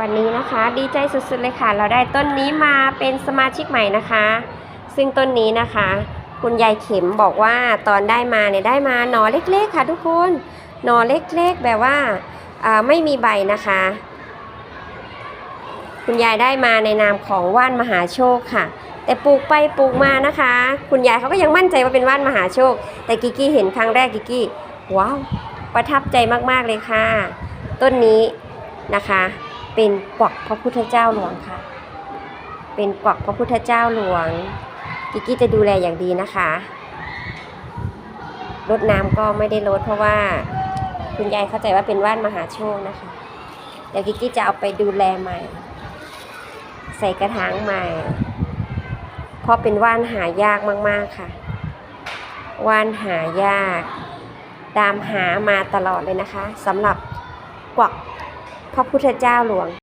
วันนี้นะคะดีใจสุดๆเลยค่ะ เราได้ต้นนี้มาเป็นสมาชิกใหม่นะคะ ซึ่งต้นนี้นะคะ คุณยายเข็มบอกว่าตอนได้มาเนี่ยได้มาหนอเล็กๆค่ะ ทุกคนหนอเล็กๆแบบว่าอ่าไม่มีใบนะคะ คุณยายได้มาในนามของว่านมหาโชคค่ะ แต่ปลูกไปปลูกมานะคะ คุณยายเขาก็ยังมั่นใจว่าเป็นว่านมหาโชค แต่กิกกี้เห็นครั้งแรกกิกกี้ว้าวประทับใจมากๆเลยค่ะ ต้นนี้นะคะ เป็นกวักพระพุทธเจ้าหลวงค่ะ เป็นกวักพระพุทธเจ้าหลวงกิกกี้จะดูแลอย่างดีนะคะรดน้ำก็ไม่ได้ลดเพราะว่าคุณยายเข้าใจว่าเป็นว่านมหาโชคนะคะ เดี๋ยวกิกกี้จะเอาไปดูแลใหม่ ใส่กระถางใหม่ เพราะเป็นว่านหายากมาก ๆค่ะ ว่านหายาก ตามหามาตลอดเลยนะคะสำหรับกวัก พระพุทธเจ้าหลวง